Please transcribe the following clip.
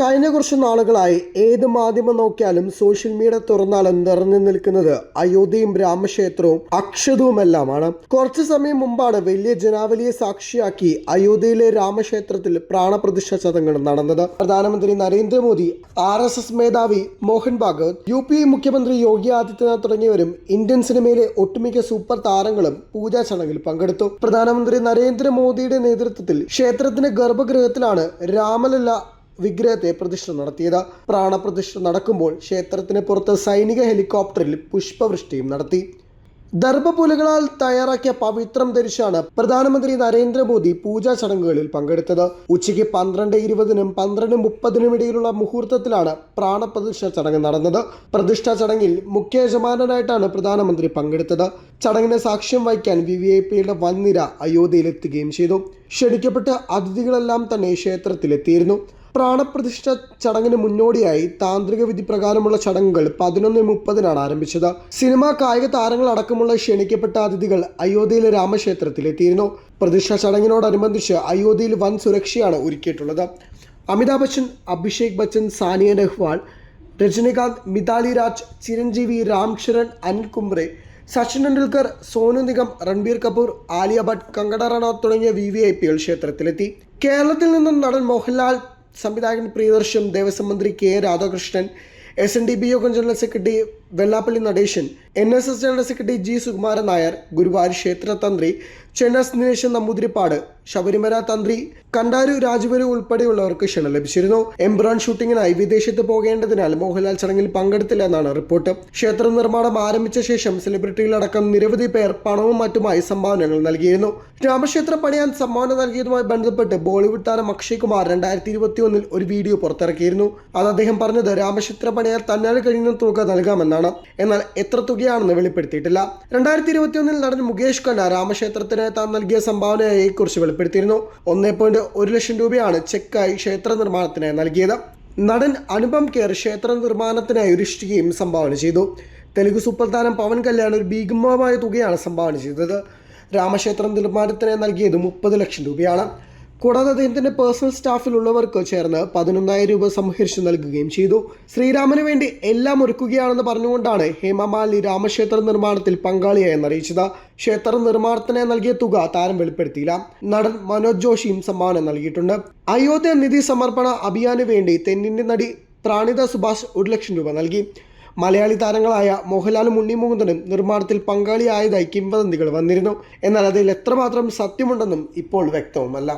കഴിഞ്ഞ കുറച്ച് നാളുകളായി ഏത് മാധ്യമം നോക്കിയാലും സോഷ്യൽ മീഡിയ തുറന്നാലും നിറഞ്ഞു നിൽക്കുന്നത്. അയോധ്യയും രാമക്ഷേത്രവും അക്ഷതവുമെല്ലാമാണ്. കുറച്ച് സമയം മുമ്പാണ് വലിയ ജനാവലിയെ സാക്ഷിയാക്കി അയോധ്യയിലെ രാമക്ഷേത്രത്തിൽ പ്രാണപ്രതിഷ്ഠ ചടങ്ങുകൾ നടന്നത്. പ്രധാനമന്ത്രി നരേന്ദ്രമോദി ആർ എസ് എസ് മേധാവി മോഹൻ ഭാഗവത് യു പി മുഖ്യമന്ത്രി യോഗി ആദിത്യനാഥ് തുടങ്ങിയവരും ഇന്ത്യൻ സിനിമയിലെ ഒട്ടുമിക്ക സൂപ്പർ താരങ്ങളും പൂജാ ചടങ്ങിൽ പങ്കെടുത്തു. പ്രധാനമന്ത്രി നരേന്ദ്രമോദിയുടെ നേതൃത്വത്തിൽ ക്ഷേത്രത്തിന്റെ ഗർഭഗൃഹത്തിലാണ് രാമലല്ല വിഗ്രഹത്തെ പ്രതിഷ്ഠ നടത്തിയത്. പ്രാണപ്രതിഷ്ഠ നടക്കുമ്പോൾ ക്ഷേത്രത്തിന് പുറത്ത് സൈനിക ഹെലികോപ്റ്ററിൽ പുഷ്പവൃഷ്ടിയും നടത്തി. ദർഭപുലകളാൽ തയ്യാറാക്കിയ പവിത്രം ധരിച്ചാണ് പ്രധാനമന്ത്രി നരേന്ദ്രമോദി പൂജാ ചടങ്ങുകളിൽ പങ്കെടുത്തത്. ഉച്ചയ്ക്ക് പന്ത്രണ്ട് ഇരുപതിനും പന്ത്രണ്ട് മുപ്പതിനും ഇടയിലുള്ള മുഹൂർത്തത്തിലാണ് പ്രാണപ്രതിഷ്ഠ ചടങ്ങ് നടന്നത്. പ്രതിഷ്ഠാ ചടങ്ങിൽ മുഖ്യ യജമാനായിട്ടാണ് പ്രധാനമന്ത്രി പങ്കെടുത്തത്. ചടങ്ങിന് സാക്ഷ്യം വഹിക്കാൻ വി വി ഐ പിയുടെ വൻനിര അയോധ്യയിലെത്തുകയും ചെയ്തു. ക്ഷണിക്കപ്പെട്ട അതിഥികളെല്ലാം തന്നെ ക്ഷേത്രത്തിലെത്തിയിരുന്നു. പ്രാണപ്രതിഷ്ഠ ചടങ്ങിന് മുന്നോടിയായി താന്ത്രിക വിധി പ്രകാരമുള്ള ചടങ്ങുകൾ പതിനൊന്ന് മുപ്പതിനാണ് ആരംഭിച്ചത്. സിനിമാ കായിക താരങ്ങൾ അടക്കമുള്ള ക്ഷണിക്കപ്പെട്ട അതിഥികൾ അയോധ്യയിലെ രാമക്ഷേത്രത്തിൽ എത്തിയിരുന്നു പ്രതിഷ്ഠ ചടങ്ങിനോടനുബന്ധിച്ച് അയോധ്യയിൽ വൻ സുരക്ഷയാണ് ഒരുക്കിയിട്ടുള്ളത്. അമിതാഭ് ബച്ചൻ അഭിഷേക് ബച്ചൻ സാനിയ നെഹ്വാൾ രജനികാന്ത് മിതാലി രാജ് ചിരഞ്ജീവി രാം ചരൺ അനിൽ കുംബ്രെ സച്ചിൻ ടെണ്ടുൽക്കർ സോനു നിഗം രൺബീർ കപൂർ ആലിയ ഭട്ട് കങ്കട റണൌത്ത് തുടങ്ങിയ വി വി ഐ പികൾ ക്ഷേത്രത്തിലെത്തി. കേരളത്തിൽ നിന്നും നടൻ മോഹൻലാൽ സംവിധായകൻ പ്രിയദർശൻ ദേവസ്വം മന്ത്രി K Radhakrishnan S N D P യോഗം general secretary Vellappally Natesan N S S general secretary G Sukumaran Nair Guruvayur ക്ഷേത്ര തന്ത്രി ചെന്നസ് ദിനേശൻ നമ്പൂതിരിപ്പാട് ശബരിമല തന്ത്രി കണ്ടാരു രാജുവരു ഉൾപ്പെടെയുള്ളവർക്ക് ക്ഷണം ലഭിച്ചിരുന്നു. എംബ്രാൻ ഷൂട്ടിങ്ങിനായി വിദേശത്ത് പോകേണ്ടതിനാൽ മോഹൻലാൽ ചടങ്ങിൽ പങ്കെടുത്തില്ല എന്നാണ് റിപ്പോർട്ട്. ക്ഷേത്ര നിർമ്മാണം ആരംഭിച്ച ശേഷം സെലിബ്രിറ്റികളടക്കം നിരവധി പേർ പണവും മറ്റുമായി സംഭാവനകൾ നൽകിയിരുന്നു. രാമക്ഷേത്രം പണിയാൻ സംഭാവന നൽകിയതുമായി ബന്ധപ്പെട്ട് ബോളിവുഡ് താരം അക്ഷയ് കുമാർ രണ്ടായിരത്തി ഇരുപത്തി ഒന്നിൽ ഒരു വീഡിയോ പുറത്തിറക്കിയിരുന്നു. അത് അദ്ദേഹം പറഞ്ഞത് രാമക്ഷേത്ര പണിയാൻ തന്നാൽ കഴിയുന്ന തുക നൽകാമെന്നാണ്. എന്നാൽ എത്ര തുകയാണെന്ന് വെളിപ്പെടുത്തിയിട്ടില്ല. രണ്ടായിരത്തി ഇരുപത്തി ഒന്നിൽ നടൻ മുകേഷ് ഖന്ന രാമക്ഷേത്രത്തിന് താൻ നൽകിയ സംഭാവനയെ കുറിച്ച് വെളിപ്പെടുത്തിയിരുന്നു. ഒന്നേ പോയിന്റ് ഒരു ലക്ഷം രൂപയാണ് ചെക്കായി ക്ഷേത്ര നിർമ്മാണത്തിന് നൽകിയത്. നടൻ അനുപം കെയർ ക്ഷേത്ര നിർമ്മാണത്തിനായി ഒരു ഇഷ്ടികയും സംഭാവന ചെയ്തു. തെലുഗു സൂപ്പർ പവൻ കല്യാൺ ഒരു ഭീകമായ തുകയാണ് സംഭാവന ചെയ്തത്. രാമക്ഷേത്ര നിർമ്മാണത്തിന് നൽകിയത് മുപ്പത് ലക്ഷം രൂപയാണ്. കൂടാതെ അദ്ദേഹത്തിന്റെ പേഴ്സണൽ സ്റ്റാഫിലുള്ളവർക്ക് ചേർന്ന് പതിനൊന്നായിരം രൂപ സംഹരിച്ചു നൽകുകയും ചെയ്തു. ശ്രീരാമന് വേണ്ടി എല്ലാം ഒരുക്കുകയാണെന്ന് പറഞ്ഞുകൊണ്ടാണ് ഹേമമാലി രാമക്ഷേത്ര നിർമ്മാണത്തിൽ പങ്കാളിയായെന്ന് അറിയിച്ചത് ക്ഷേത്ര നിർമ്മാണത്തിന് നൽകിയ തുക താരം വെളിപ്പെടുത്തിയില്ല. നടൻ മനോജ് ജോഷിയും സമ്മാനം നൽകിയിട്ടുണ്ട്. അയോധ്യ നിധി സമർപ്പണ അഭിയാന് വേണ്ടി തെന്നിന്റെ നടി പ്രാണിത സുഭാഷ് ഒരു ലക്ഷം രൂപ നൽകി. മലയാളി താരങ്ങളായ മോഹൻലാലും ഉണ്ണിമുകുന്ദനും നിർമ്മാണത്തിൽ പങ്കാളിയായതായി കിംവദന്തികൾ വന്നിരുന്നു. എന്നാൽ അതിൽ എത്രമാത്രം സത്യമുണ്ടെന്നും ഇപ്പോൾ വ്യക്തവുമല്ല.